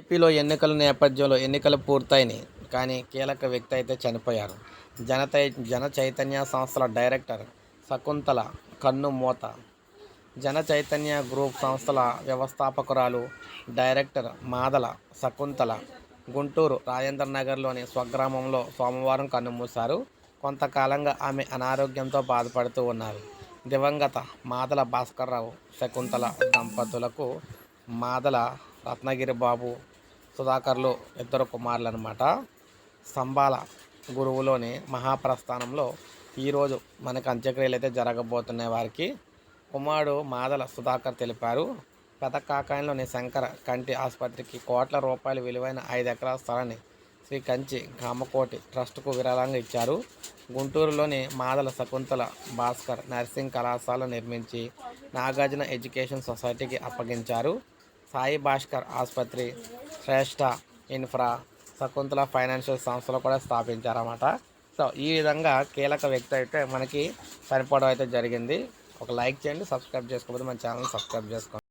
ఏపీలో ఎన్నికల నేపథ్యంలో ఎన్నికలు పూర్తయినాయి. కానీ కీలక వ్యక్తి అయితే చనిపోయారు. జనత జన చైతన్య సంస్థల డైరెక్టర్ శకుంతల కన్ను మూత. జన చైతన్య గ్రూప్ సంస్థల వ్యవస్థాపకురాలు డైరెక్టర్ మాదల శకుంతల గుంటూరు రాజేంద్ర నగర్లోని స్వగ్రామంలో సోమవారం కన్నుమూశారు కొంతకాలంగా ఆమె అనారోగ్యంతో బాధపడుతూ ఉన్నారు. దివంగత మాదల భాస్కర్రావు శకుంతల దంపతులకు మాదల రత్నగిరి బాబు సుధాకర్లు ఇద్దరు కుమారులు అనమాట స్తంభాల గురువులోని మహాప్రస్థానంలో ఈరోజు మనకు అంత్యక్రియలు అయితే జరగబోతున్నాయి వారికి కుమారుడు మాదల సుధాకర్ తెలిపారు. పెదకాకాయంలోని శంకర కంటి ఆసుపత్రికి కోట్ల రూపాయలు విలువైన ఐదు ఎకరాల స్థలాన్ని శ్రీ కంచి కామకోటి ట్రస్టుకు విరాళంగా ఇచ్చారు. గుంటూరులోని మాదల శకుంతల భాస్కర్ నర్సింగ్ కళాశాల నిర్మించి నాగార్జున ఎడ్యుకేషన్ సొసైటీకి అప్పగించారు. సాయి భాస్కర్ ఆసుపత్రి శ్రేష్ఠ ఇన్ఫ్రా శకుంతల ఫైనాన్షియల్ సంస్థలు కూడా స్థాపించారన్నమాట. సో ఈ విధంగా కీలక వ్యక్తి అయితే మనకి చనిపోవడం అయితే జరిగింది. ఒక లైక్ చేయండి సబ్స్క్రైబ్ చేసుకోకపోతే మన ఛానల్ సబ్స్క్రైబ్ చేసుకోండి.